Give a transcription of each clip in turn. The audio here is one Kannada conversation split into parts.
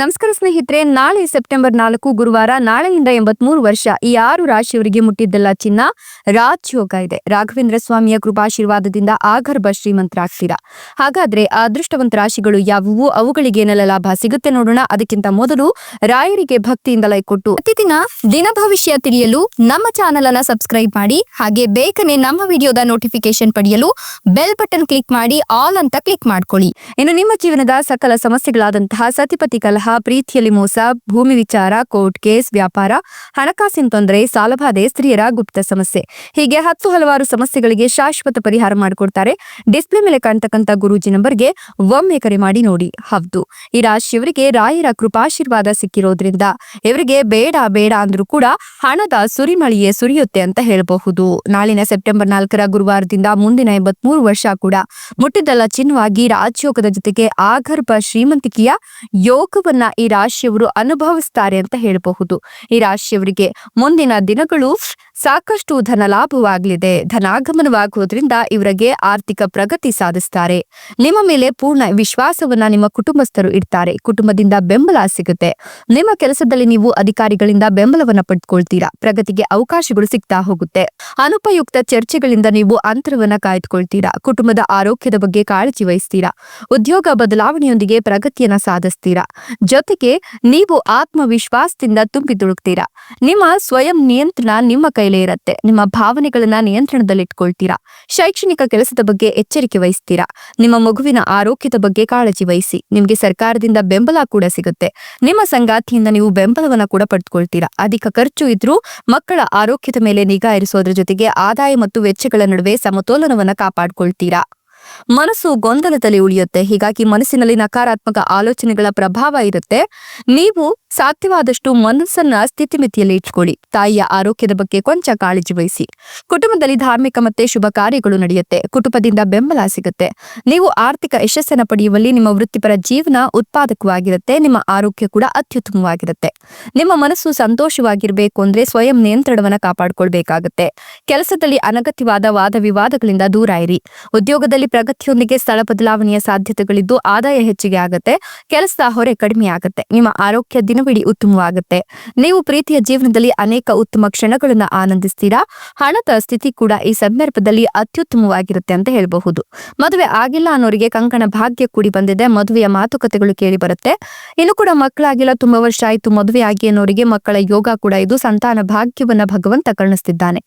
ನಮಸ್ಕಾರ ಸ್ನೇಹಿತರೆ, ನಾಳೆ ಸೆಪ್ಟೆಂಬರ್ ನಾಲ್ಕು, ಗುರುವಾರ ನಾಳೆಯಿಂದ ಎಂಬತ್ಮೂರು ವರ್ಷ ಈ ಆರು ರಾಶಿಯವರಿಗೆ ಮುಟ್ಟಿದ್ದೆಲ್ಲ ಚಿನ್ನ ರಾಜಯೋಗ ಇದೆ. ರಾಘವೇಂದ್ರ ಸ್ವಾಮಿಯ ಕೃಪಾಶೀರ್ವಾದದಿಂದ ಆಗರ್ಭ ಶ್ರೀಮಂತರಾಗ್ತೀರಾ? ಹಾಗಾದ್ರೆ ಅದೃಷ್ಟವಂತ ರಾಶಿಗಳು ಯಾವುವು? ಅವುಗಳಿಗೆ ಏನೆಲ್ಲ ಲಾಭ ಸಿಗುತ್ತೆ ನೋಡೋಣ. ಅದಕ್ಕಿಂತ ಮೊದಲು ರಾಯರಿಗೆ ಭಕ್ತಿಯಿಂದ ಲೈಕ್ ಕೊಟ್ಟು ಪ್ರತಿದಿನ ದಿನ ಭವಿಷ್ಯ ತಿಳಿಯಲು ನಮ್ಮ ಚಾನೆಲ್ ಅನ್ನ ಸಬ್ಸ್ಕ್ರೈಬ್ ಮಾಡಿ, ಹಾಗೆ ಬೇಗನೆ ನಮ್ಮ ವಿಡಿಯೋದ ನೋಟಿಫಿಕೇಶನ್ ಪಡೆಯಲು ಬೆಲ್ ಬಟನ್ ಕ್ಲಿಕ್ ಮಾಡಿ, ಆಲ್ ಅಂತ ಕ್ಲಿಕ್ ಮಾಡ್ಕೊಳ್ಳಿ. ಇನ್ನು ನಿಮ್ಮ ಜೀವನದ ಸಕಲ ಸಮಸ್ಯೆಗಳಾದಂತಹ ಸತಿಪತಿ ಕಲಹ ಪ್ರೀತಿಯಲ್ಲಿ ಮೋಸ, ಭೂಮಿ ವಿಚಾರ, ಕೋರ್ಟ್ ಕೇಸ್, ವ್ಯಾಪಾರ, ಹಣಕಾಸಿನ ತೊಂದರೆ ಸಾಲಬಾಧೆ ಸ್ತ್ರೀಯರ ಗುಪ್ತ ಸಮಸ್ಯೆ. ಹೀಗೆ ಹತ್ತು ಹಲವಾರು ಸಮಸ್ಯೆಗಳಿಗೆ ಶಾಶ್ವತ ಪರಿಹಾರ ಮಾಡಿಕೊಡ್ತಾರೆ. ಡಿಸ್ಪ್ಲೇ ಮೇಲೆ ಕಾಣ್ತಕ್ಕಂತ ಗುರೂಜಿ ನಂಬರ್ಗೆ ಒಮ್ಮೆ ಕರೆ ಮಾಡಿ ನೋಡಿ ಹೌದು ಈ ರಾಶಿಯವರಿಗೆ ರಾಯರ ಕೃಪಾಶೀರ್ವಾದ ಸಿಕ್ಕಿರೋದ್ರಿಂದ ಇವರಿಗೆ ಬೇಡ ಬೇಡ ಅಂದ್ರೂ ಕೂಡ ಹಣದ ಸುರಿಮಳಿಯೇ ಸುರಿಯುತ್ತೆ ಅಂತ ಹೇಳಬಹುದು. ನಾಳಿನ ಸೆಪ್ಟೆಂಬರ್ ನಾಲ್ಕರ ಗುರುವಾರದಿಂದ ಮುಂದಿನ ಎಂಬತ್ಮೂರು ವರ್ಷ ಕೂಡ ಮುಟ್ಟಿದ್ದಲ್ಲ ಚಿನ್ನವಾಗಿ ರಾಜಯೋಗದ ಜೊತೆಗೆ ಆಗರ್ಭ ಶ್ರೀಮಂತಿಕೆಯ ಯೋಗವನ್ನ ಈ ರಾಶಿಯವರು ಅನುಭವಿಸ್ತಾರೆ ಅಂತ ಹೇಳಬಹುದು. ಈ ರಾಶಿಯವರಿಗೆ ಮುಂದಿನ ದಿನಗಳು ಸಾಕಷ್ಟು ಧನ ಲಾಭವಾಗಲಿದೆ ಧನಾಗಮನವಾಗುವುದರಿಂದ ಇವರಿಗೆ ಆರ್ಥಿಕ ಪ್ರಗತಿ ಸಾಧಿಸ್ತಾರೆ. ನಿಮ್ಮ ಮೇಲೆ ಪೂರ್ಣ ವಿಶ್ವಾಸವನ್ನ ನಿಮ್ಮ ಕುಟುಂಬಸ್ಥರು ಇಡ್ತಾರೆ. ಕುಟುಂಬದಿಂದ ಬೆಂಬಲ ಸಿಗುತ್ತೆ. ನಿಮ್ಮ ಕೆಲಸದಲ್ಲಿ ನೀವು ಅಧಿಕಾರಿಗಳಿಂದ ಬೆಂಬಲವನ್ನ ಪಡೆದುಕೊಳ್ತೀರಾ ಪ್ರಗತಿಗೆ ಅವಕಾಶಗಳು ಸಿಗ್ತಾ ಹೋಗುತ್ತೆ. ಅನುಪಯುಕ್ತ ಚರ್ಚೆಗಳಿಂದ ನೀವು ಅಂತರವನ್ನ ಕಾಯ್ದುಕೊಳ್ತೀರಾ. ಕುಟುಂಬದ ಆರೋಗ್ಯದ ಬಗ್ಗೆ ಕಾಳಜಿ ವಹಿಸ್ತೀರಾ. ಉದ್ಯೋಗ ಬದಲಾವಣೆಯೊಂದಿಗೆ ಪ್ರಗತಿಯನ್ನ ಸಾಧಿಸ್ತೀರಾ. ಜೊತೆಗೆ ನೀವು ಆತ್ಮವಿಶ್ವಾಸದಿಂದ ತುಂಬಿ ತುಳುಕ್ತೀರಾ ನಿಮ್ಮ ಸ್ವಯಂ ನಿಯಂತ್ರಣ ನಿಮ್ಮ ಕೈಲೇ ಇರುತ್ತೆ. ನಿಮ್ಮ ಭಾವನೆಗಳನ್ನ ನಿಯಂತ್ರಣದಲ್ಲಿಟ್ಕೊಳ್ತೀರಾ? ಶೈಕ್ಷಣಿಕ ಕೆಲಸದ ಬಗ್ಗೆ ಎಚ್ಚರಿಕೆ ವಹಿಸ್ತೀರಾ? ನಿಮ್ಮ ಮಗುವಿನ ಆರೋಗ್ಯದ ಬಗ್ಗೆ ಕಾಳಜಿ ವಹಿಸಿ. ನಿಮಗೆ ಸರ್ಕಾರದಿಂದ ಬೆಂಬಲ ಕೂಡ ಸಿಗುತ್ತೆ. ನಿಮ್ಮ ಸಂಗಾತಿಯಿಂದ ನೀವು ಬೆಂಬಲವನ್ನ ಕೂಡ ಪಡೆದುಕೊಳ್ತೀರಾ ಅಧಿಕ ಖರ್ಚು ಇದ್ರೂ ಮಕ್ಕಳ ಆರೋಗ್ಯದ ಮೇಲೆ ನಿಗಾ ಇರಿಸೋದ್ರ ಜೊತೆಗೆ ಆದಾಯ ಮತ್ತು ವೆಚ್ಚಗಳ ನಡುವೆ ಸಮತೋಲನವನ್ನ ಕಾಪಾಡ್ಕೊಳ್ತೀರಾ? ಮನಸ್ಸು ಗೊಂದಲದಲ್ಲಿ ಉಳಿಯುತ್ತೆ. ಹೀಗಾಗಿ ಮನಸ್ಸಿನಲ್ಲಿ ನಕಾರಾತ್ಮಕ ಆಲೋಚನೆಗಳ ಪ್ರಭಾವ ಇರುತ್ತೆ. ನೀವು ಸಾಧ್ಯವಾದಷ್ಟು ಮನಸ್ಸನ್ನ ಸ್ಥಿತಿಮಿತಿಯಲ್ಲಿ ಇಟ್ಕೊಳ್ಳಿ. ತಾಯಿಯ ಆರೋಗ್ಯದ ಬಗ್ಗೆ ಕೊಂಚ ಕಾಳಜಿ ವಹಿಸಿ. ಕುಟುಂಬದಲ್ಲಿ ಧಾರ್ಮಿಕ ಮತ್ತೆ ಶುಭ ಕಾರ್ಯಗಳು ನಡೆಯುತ್ತೆ. ಕುಟುಂಬದಿಂದ ಬೆಂಬಲ ಸಿಗುತ್ತೆ. ನೀವು ಆರ್ಥಿಕ ಯಶಸ್ಸನ್ನ ಪಡೆಯುವಲ್ಲಿ ನಿಮ್ಮ ವೃತ್ತಿಪರ ಜೀವನ ಉತ್ಪಾದಕವಾಗಿರುತ್ತೆ. ನಿಮ್ಮ ಆರೋಗ್ಯ ಕೂಡ ಅತ್ಯುತ್ತಮವಾಗಿರುತ್ತೆ. ನಿಮ್ಮ ಮನಸ್ಸು ಸಂತೋಷವಾಗಿರಬೇಕು ಅಂದ್ರೆ ಸ್ವಯಂ ನಿಯಂತ್ರಣವನ್ನ ಕಾಪಾಡಿಕೊಳ್ಬೇಕಾಗುತ್ತೆ. ಕೆಲಸದಲ್ಲಿ ಅನಗತ್ಯವಾದ ವಾದ ವಿವಾದಗಳಿಂದ ದೂರ ಇರಿ. ಉದ್ಯೋಗದಲ್ಲಿ ಪ್ರಗತಿಯೊಂದಿಗೆ ಸ್ಥಳ ಬದಲಾವಣೆಯ ಸಾಧ್ಯತೆಗಳಿದ್ದು ಆದಾಯ ಹೆಚ್ಚಿಗೆ ಆಗುತ್ತೆ ಕೆಲಸದ ಹೊರೆ ಕಡಿಮೆ ಆಗುತ್ತೆ, ನಿಮ್ಮ ಆರೋಗ್ಯ ದಿನವಿಡೀ ಉತ್ತಮವಾಗುತ್ತೆ. ನೀವು ಪ್ರೀತಿಯ ಜೀವನದಲ್ಲಿ ಅನೇಕ ಉತ್ತಮ ಕ್ಷಣಗಳನ್ನು ಆನಂದಿಸ್ತೀರಾ? ಹಣದ ಸ್ಥಿತಿ ಕೂಡ ಈ ಸಂದರ್ಭದಲ್ಲಿ ಅತ್ಯುತ್ತಮವಾಗಿರುತ್ತೆ ಅಂತ ಹೇಳಬಹುದು. ಮದುವೆ ಆಗಿಲ್ಲ ಅನ್ನೋರಿಗೆ ಕಂಕಣ ಭಾಗ್ಯ ಕೂಡಿ ಬಂದಿದೆ, ಮದುವೆಯ ಮಾತುಕತೆಗಳು ಕೇಳಿ ಬರುತ್ತೆ. ಇನ್ನು ಕೂಡ ಮಕ್ಕಳಾಗಿಲ್ಲ, ತುಂಬಾ ವರ್ಷ ಆಯ್ತು, ಮದುವೆ ಆಗಿ ಅನ್ನೋರಿಗೆ ಮಕ್ಕಳ ಯೋಗ ಕೂಡ ಇದು ಸಂತಾನ ಭಾಗ್ಯವನ್ನ ಭಗವಂತ ಕರ್ಣಿಸ್ತಿದ್ದಾನೆ.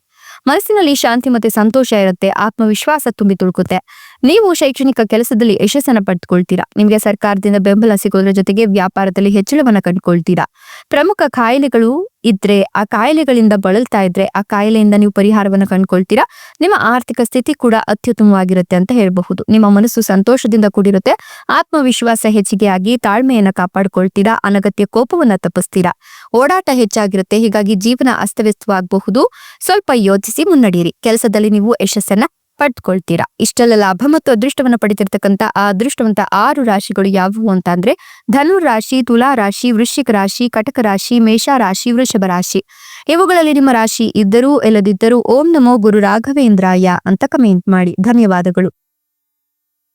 ಮನಸ್ಸಿನಲ್ಲಿ ಶಾಂತಿ ಮತ್ತೆ ಸಂತೋಷ ಇರುತ್ತೆ, ಆತ್ಮವಿಶ್ವಾಸ ತುಂಬಿ ತುಳುಕುತ್ತೆ. ನೀವು ಶೈಕ್ಷಣಿಕ ಕೆಲಸದಲ್ಲಿ ಯಶಸ್ಸನ್ನು ಪಡೆದುಕೊಳ್ತೀರಾ ನಿಮಗೆ ಸರ್ಕಾರದಿಂದ ಬೆಂಬಲ ಸಿಗೋದ್ರ ಜೊತೆಗೆ ವ್ಯಾಪಾರದಲ್ಲಿ ಹೆಚ್ಚಳವನ್ನ ಕಂಡುಕೊಳ್ತೀರಾ? ಪ್ರಮುಖ ಕಾಯಿಲೆಗಳು ಇದ್ರೆ, ಆ ಕಾಯಿಲೆಗಳಿಂದ ಬಳಲ್ತಾ ಇದ್ರೆ, ಆ ಕಾಯಿಲೆಯಿಂದ ನೀವು ಪರಿಹಾರವನ್ನು ಕಂಡುಕೊಳ್ತೀರಾ? ನಿಮ್ಮ ಆರ್ಥಿಕ ಸ್ಥಿತಿ ಕೂಡ ಅತ್ಯುತ್ತಮವಾಗಿರುತ್ತೆ ಅಂತ ಹೇಳಬಹುದು. ನಿಮ್ಮ ಮನಸ್ಸು ಸಂತೋಷದಿಂದ ಕೂಡಿರುತ್ತೆ. ಆತ್ಮವಿಶ್ವಾಸ ಹೆಚ್ಚಿಗೆ ಆಗಿ ತಾಳ್ಮೆಯನ್ನ ಕಾಪಾಡ್ಕೊಳ್ತೀರಾ? ಅನಗತ್ಯ ಕೋಪವನ್ನ ತಪ್ಪಿಸ್ತೀರಾ? ಓಡಾಟ ಹೆಚ್ಚಾಗಿರುತ್ತೆ. ಹೀಗಾಗಿ ಜೀವನ ಅಸ್ತವ್ಯಸ್ತವಾಗಬಹುದು. ಸ್ವಲ್ಪ ಯೋಚಿಸಿ ಮುನ್ನಡೆಯಿರಿ. ಕೆಲಸದಲ್ಲಿ ನೀವು ಯಶಸ್ಸನ್ನ ಪಡ್ಕೊಳ್ತೀರಾ ಇಷ್ಟೆಲ್ಲ ಲಾಭ ಮತ್ತು ಅದೃಷ್ಟವನ್ನ ಪಡಿತಿರ್ತಕ್ಕಂಥ ಆ ಅದೃಷ್ಟವಂತ ಆರು ರಾಶಿಗಳು ಯಾವುವು ಅಂತ ಅಂದ್ರೆ ಧನು ರಾಶಿ, ತುಲಾ ರಾಶಿ, ವೃಶ್ಚಿಕ ರಾಶಿ, ಕಟಕ ರಾಶಿ, ಮೇಷ ರಾಶಿ, ವೃಷಭ ರಾಶಿ. ಇವುಗಳಲ್ಲಿ ನಿಮ್ಮ ರಾಶಿ ಇದ್ದರೂ, ಇಲ್ಲದಿದ್ದರೂ ಓಂ ನಮೋ ಗುರು ರಾಘವೇಂದ್ರಾಯ ಅಂತ ಕಮೆಂಟ್ ಮಾಡಿ. ಧನ್ಯವಾದಗಳು.